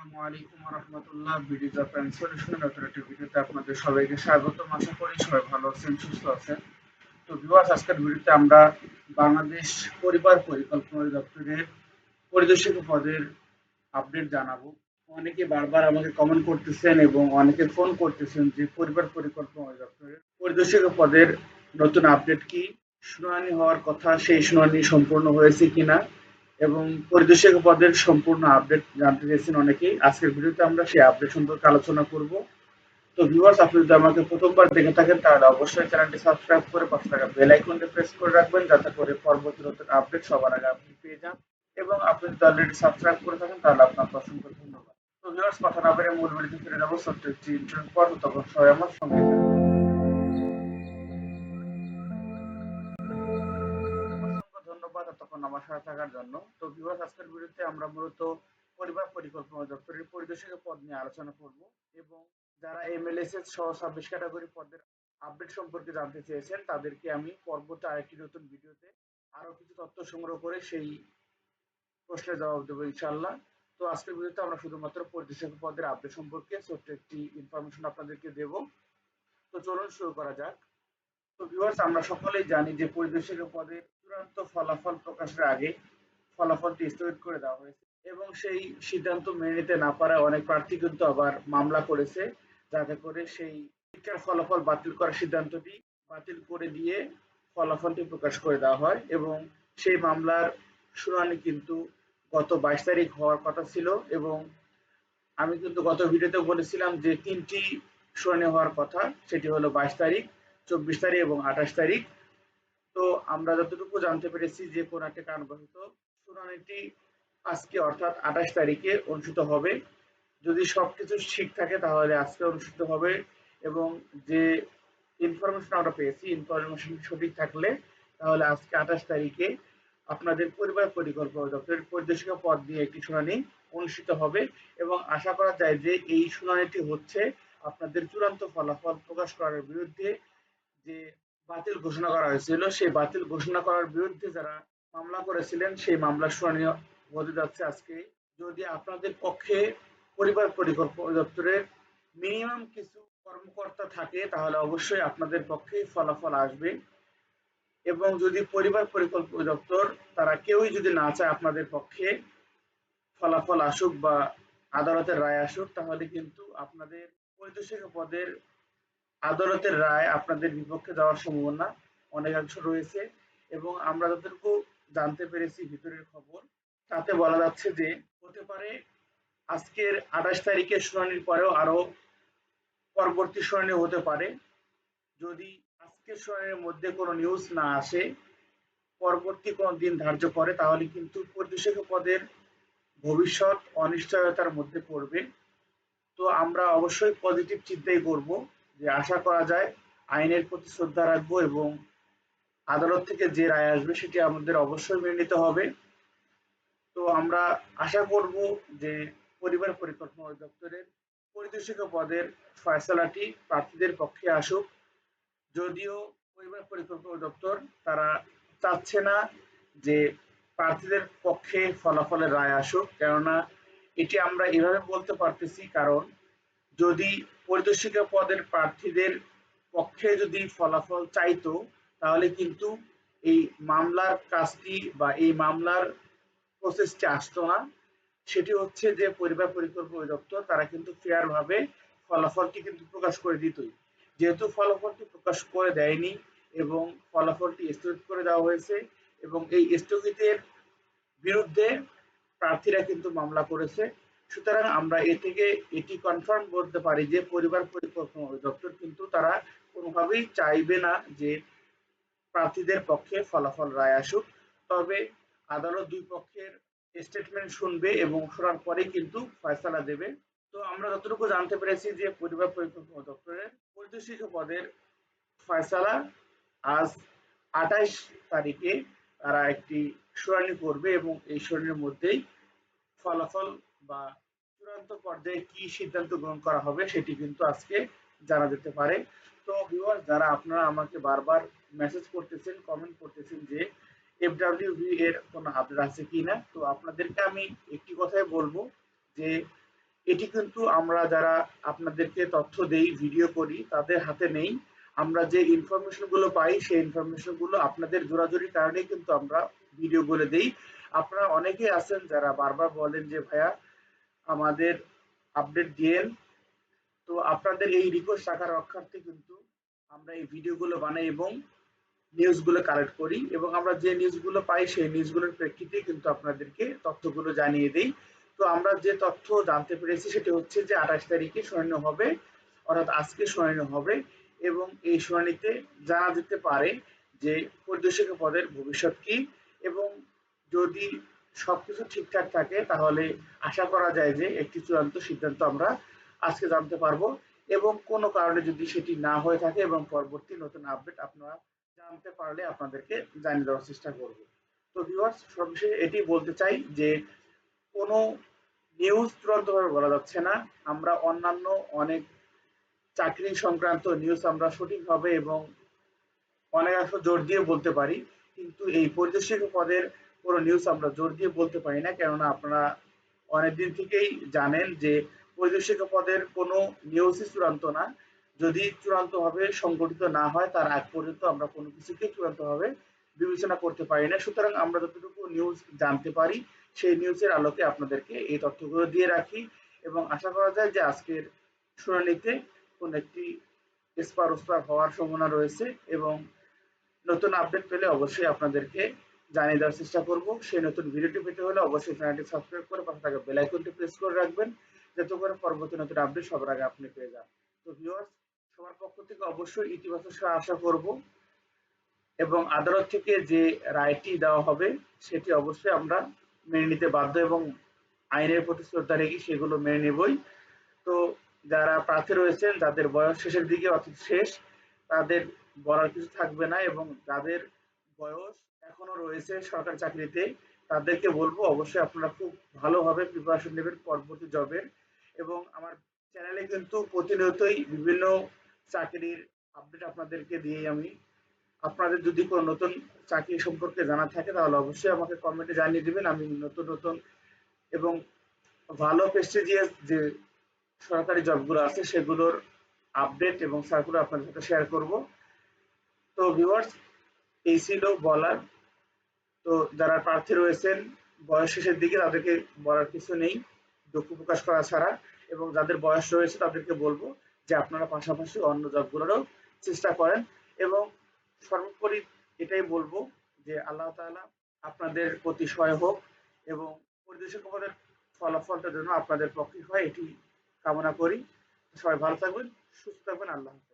আসসালামু আলাইকুম রহমতুল্লাহ বিডি জব অ্যান্ড সলিউশনের নতুন একটি ভিডিওতে আপনাদের সবাইকে স্বাগতম। আশা করি সবাই ভালো আছেন, সুস্থ আছেন। তো ভিউয়ার্স আজকের ভিডিওতে আমরা বাংলাদেশ পরিবার পরিকল্পনা দপ্তরের পরিদর্শক পদের আপডেট জানাব। অনেকে বারবার আমাকে কমেন্ট করতেছেন এবং অনেকে ফোন করতেছেন যে পরিবার পরিকল্পনা দপ্তরের পরিদর্শক পদের নতুন আপডেট কি? শুনানি হওয়ার কথা, সেই শুনানি সম্পূর্ণ হয়েছে কিনা? এবং পরিদর্শক পদের সম্পূর্ণ আপডেট জানতে চেয়েছেন অনেকেই। আজকের ভিডিওতে আমরা সেই আপডেট সম্পর্কে আলোচনা করব। তো ভিউয়ার্স আপনি যদি আমাকে প্রথমবার দেখে থাকেন, তাহলে অবশ্যই চ্যানেলটি সাবস্ক্রাইব করে পাশে থাকা বেল আইকনটি প্রেস করে রাখবেন, যাতে করে পরবর্তী নতুন আপডেট সবার আগে আপনি পেয়ে যান। এবং আপনি যদি অলরেডি সাবস্ক্রাইব করে থাকেন, তাহলে আপনাকে অসংখ্য ধন্যবাদ। তো ভিউয়ার্স কথা না বেরিয়ে মূল ভিডিওতে ফিরে যাব। ছোট্ট একটি পর তখন সবাই আমার সঙ্গে থাকবেন। ধন্যবাদ আমার সাথে থাকার জন্য। তো ভিউয়ার্স আজকের ভিডিওতে আমরা মূলত পরিবার পরিকল্পনা দপ্তরের পরিদর্শকের পদ নিয়ে আলোচনা করব এবং যারা এমএলএসএস সহ ছাব্বিশ ক্যাটাগরি পদের আপডেট সম্পর্কে জানতে চেয়েছেন, তাদেরকে আমি পরবর্তী আরেকটি নতুন ভিডিওতে আরও কিছু তথ্য সংগ্রহ করে সেই প্রশ্নের জবাব দেবো ইনশাল্লাহ তো আজকের ভিডিওতে আমরা শুধুমাত্র পরিদর্শক পদের আপডেট সম্পর্কে ছোট্ট একটি ইনফরমেশন আপনাদেরকে দেব। তো চলুন শুরু করা যাক। তো ভিউয়ার্স আমরা সকলেই জানি যে পরিদর্শক পদের চূড়ান্ত ফলাফল প্রকাশের আগে ফলাফলটি স্থগিত করে দেওয়া হয়েছে এবং সেই সিদ্ধান্ত মেনে নিতে না পারায় অনেক প্রার্থী কিন্তু আবার মামলা করেছে, যাতে করে সেই পরীক্ষার ফলাফল বাতিল করার সিদ্ধান্তটি বাতিল করে দিয়ে ফলাফলটি প্রকাশ করে দেওয়া হয় এবং সেই মামলার শুনানি কিন্তু গত বাইশ তারিখ হওয়ার কথা ছিল এবং আমি কিন্তু গত ভিডিওতে বলেছিলাম যে তিনটি শুনানি হওয়ার কথা, সেটি হলো বাইশ তারিখ চব্বিশ তারিখ এবং আঠাশ তারিখ। তো আমরা যতটুকু জানতে পেরেছি যে কোন একটা কারণবশত শুনানিটি আজকে অর্থাৎ আঠাশ তারিখে অনুষ্ঠিত হবে। যদি সবকিছু ঠিক থাকে তাহলে আজকে অনুষ্ঠিত হবে এবং যে ইনফরমেশন আমরা পেয়েছি ইনফরমেশন সঠিক থাকলে তাহলে আজকে আঠাশ তারিখে আপনাদের পরিবার পরিকল্পনা দপ্তরের পরিদর্শক পদ নিয়ে একটি শুনানি অনুষ্ঠিত হবে এবং আশা করা যায় যে এই শুনানিটি হচ্ছে আপনাদের চূড়ান্ত ফলাফল প্রকাশ করার বিরুদ্ধে যে বাতিল ঘোষণা করা হয়েছিল, সেই বাতিল ঘোষণা করার বিরুদ্ধে যারা মামলা করেছিলেন, সেই মামলার শুনানি হতে যাচ্ছে আজকে। যদি আপনাদের পক্ষে পরিবার পরিকল্পনা দপ্তরের মিনিমাম কিছু কর্মকর্তা থাকে, তাহলে অবশ্যই আপনাদের পক্ষে ফলাফল আসবে। এবং যদি পরিবার পরিকল্পনা দপ্তর, তারা কেউই যদি না চায় আপনাদের পক্ষে ফলাফল আসুক বা আদালতের রায় আসুক, তাহলে কিন্তু আপনাদের পরিদর্শক পদের আদালতের রায় আপনাদের বিপক্ষে যাওয়ার সম্ভাবনা অনেকাংশ রয়েছে এবং আমরা যতটুকু জানতে পেরেছি ভিতরের খবর, তাতে বলা যাচ্ছে যে হতে পারে আজকের আঠাশ তারিখের শুনানির পরেও আরও পরবর্তী শুনানি হতে পারে। যদি আজকের শুনানির মধ্যে কোনো নিউজ না আসে, পরবর্তী কোনো দিন ধার্য করে, তাহলে কিন্তু পরিদর্শক পদের ভবিষ্যৎ অনিশ্চয়তার মধ্যে পড়বে। তো আমরা অবশ্যই পজিটিভ চিন্তাই করব। যে আশা করা যায় আইনের প্রতি শ্রদ্ধা রাখব এবং আদালত থেকে যে রায় আসবে সেটি আমাদের অবশ্যই মেনে নিতে হবে। তো আমরা আশা করব যে পরিবার পরিকল্পনা দপ্তরের পরিদর্শক পদের ফয়সালাটি প্রার্থীদের পক্ষে আসুক। যদিও পরিবার পরিকল্পনা দপ্তর তারা চাচ্ছে না যে প্রার্থীদের পক্ষে ফলাফলের রায় আসুক, কেননা এটি আমরা এভাবে বলতে পারতেছি কারণ যদি পরিদর্শক পদের প্রার্থীদের পক্ষে যদি ফলাফল চাইতো, তাহলে কিন্তু এই মামলার কাজটি বা এই মামলার প্রসেসটি আসতো না। সেটি হচ্ছে যে পরিবার পরিকল্পনা দপ্তর তারা কিন্তু ফেয়ার ভাবে ফলাফলটি কিন্তু প্রকাশ করে দিতই। যেহেতু ফলাফলটি প্রকাশ করে দেয়নি এবং ফলাফলটি স্থগিত করে দেওয়া হয়েছে এবং এই স্থগিতের বিরুদ্ধে প্রার্থীরা কিন্তু মামলা করেছে সুতরাং আমরা এ থেকে এটি কনফার্ম বলতে পারি যে পরিবার পরিকল্পনা দপ্তর কিন্তু তারা কোনোভাবেই চাইবে না যে প্রার্থীদের পক্ষে ফলাফল রায় আসুক। তবে আদালত দুই পক্ষের স্টেটমেন্ট শুনবে এবং শোনার পরে কিন্তু ফয়সালা দেবে। তো আমরা যতটুকু জানতে পেরেছি যে পরিবার পরিকল্পনা দপ্তরের পরিদর্শক পদের ফয়সালা আজ আঠাইশ তারিখে তারা একটি শুনানি করবে এবং এই শুনানির মধ্যেই ফলাফল বা চূড়ান্ত পর্যায়ে কি সিদ্ধান্ত গ্রহণ করা হবে সেটি কিন্তু আজকে জানা যেতে পারে। তো ভিউয়ার্স যারা আপনারা আমাকে বারবার মেসেজ করতেছেন কমেন্ট করতেছেন যে এফডাব্লিউভি এর কোনো আপডেট আছে কিনা, তো আপনাদেরকে আমি একটি কথাই বলব যে এটি কিন্তু আমরা যারা আপনাদেরকে তথ্য দেই ভিডিও করি, তাদের হাতে নেই। আমরা যে ইনফরমেশনগুলো পাই, সেই ইনফরমেশনগুলো আপনাদের জোরাজুরির কারণেই কিন্তু আমরা ভিডিও গুলো দেই। আপনারা অনেকেই আছেন যারা বারবার বলেন যে, ভাইয়া আমাদের আপডেট দিয়েন তো আপনাদের এই রিকোয়েস্ট রাখার রক্ষার্থে কিন্তু আমরা এই ভিডিওগুলো বানাই এবং নিউজগুলো কালেক্ট করি এবং আমরা যে নিউজগুলো পাই সেই নিউজগুলোর প্রেক্ষিতে কিন্তু আপনাদেরকে তথ্যগুলো জানিয়ে দিই। তো আমরা যে তথ্য জানতে পেরেছি সেটা হচ্ছে যে আঠাশ তারিখে শুনানি হবে, অর্থাৎ আজকে শুনানি হবে এবং এই শুনানিতে জানা যেতে পারে যে পরিদর্শক পদের ভবিষ্যৎ কি এবং যদি সবকিছু ঠিকঠাক থাকে, তাহলে আশা করা যায় যে একটি চূড়ান্ত সিদ্ধান্ত আমরা আজকে জানতে পারব এবং কোনো কারণে যদি সেটি না হয়ে থাকে এবং পরবর্তী নতুন আপডেট আপনারা জানতে পারলে আপনাদেরকে জানিয়ে দেওয়ার চেষ্টা করব। তো ভিউয়ার্স সর্বশেষে এটি বলতে চাই যে কোনো নিউজ চূড়ান্তভাবে বলা যাচ্ছে না। আমরা অন্যান্য অনেক চাকরি সংক্রান্ত নিউজ আমরা সঠিকভাবে এবং অনেকাংশ জোর দিয়ে বলতে পারি, কিন্তু এই পরিদর্শক পদের কোনো নিউজ আমরা জোর দিয়ে বলতে পারি না, কেননা আপনারা অনেকদিন থেকেই জানেন যে পরিদর্শক পদের কোনো নিউজই চূড়ান্ত না। যদি চূড়ান্তভাবে সংগঠিত না হয়, তার আগ পর্যন্ত আমরা কোনো কিছুকে চূড়ান্তভাবে বিবেচনা করতে পারি না। সুতরাং আমরা যতটুকু নিউজ জানতে পারি, সেই নিউজের আলোকে আপনাদেরকে এই তথ্যগুলো দিয়ে রাখি এবং আশা করা যায় যে আজকের শুনানিতে কোন একটি ওসপার হওয়ার সম্ভাবনা রয়েছে এবং নতুন আপডেট পেলে অবশ্যই আপনাদেরকে জানিয়ে দেওয়ার চেষ্টা করব। সেই নতুন ভিডিওটি পেতে হলে অবশ্যই চ্যানেলটি সাবস্ক্রাইব করে পাশে থাকা বেল আইকনটি প্রেস করে রাখবেন, যাতে করে পরবর্তী নতুন আপডেট সবার আগে আপনি পেয়ে যান। তো ভিউয়ার্স সবার পক্ষ থেকে অবশ্যই ইতিবাচক আশা করব এবং আদালত থেকে যে রায়টি দেওয়া হবে, সেটি অবশ্যই আমরা মেনে নিতে বাধ্য এবং আইনের প্রতি শ্রদ্ধা রেখে সেগুলো মেনে নেবই। তো যারা প্রার্থী রয়েছেন, যাদের বয়স শেষের দিকে অর্থাৎ শেষ, তাদের বলার কিছু থাকবে না এবং যাদের বয়স এখনও রয়েছে সরকারি চাকরিতে, তাদেরকে বলব অবশ্যই আপনারা খুব ভালোভাবে প্রিপারেশন নেবেন পরবর্তী জবের এবং আমার চ্যানেলে কিন্তু প্রতিনিয়তই বিভিন্ন চাকরির আপডেট আপনাদেরকে দিয়ে আমি। আপনাদের যদি কোনো নতুন চাকরি সম্পর্কে জানা থাকে, তাহলে অবশ্যই আমাকে কমেন্টে জানিয়ে দিবেন। আমি নতুন নতুন এবং ভালো প্রেস্টিজিয়াস যে সরকারি জবগুলো আছে, সেগুলোর আপডেট এবং সার্কুলার আপনাদের সাথে শেয়ার করব। তো ভিউয়ার্স এই ছিল বলার। তো যারা প্রার্থী রয়েছেন, বয়স শেষের দিকে তাদেরকে বলার কিছু নেই, দুঃখ প্রকাশ করা ছাড়া। এবং যাদের বয়স রয়েছে তাদেরকে বলব যে আপনারা পাশাপাশি অন্য জবগুলোরও চেষ্টা করেন। এবং সর্বোপরি এটাই বলব যে আল্লাহ তাআলা আপনাদের প্রতি সহায় হোক এবং পরিদর্শক পদের ফলাফলটা যেন আপনাদের পক্ষে হয়, এটি কামনা করি। সবাই ভালো থাকবেন, সুস্থ থাকবেন, আল্লাহ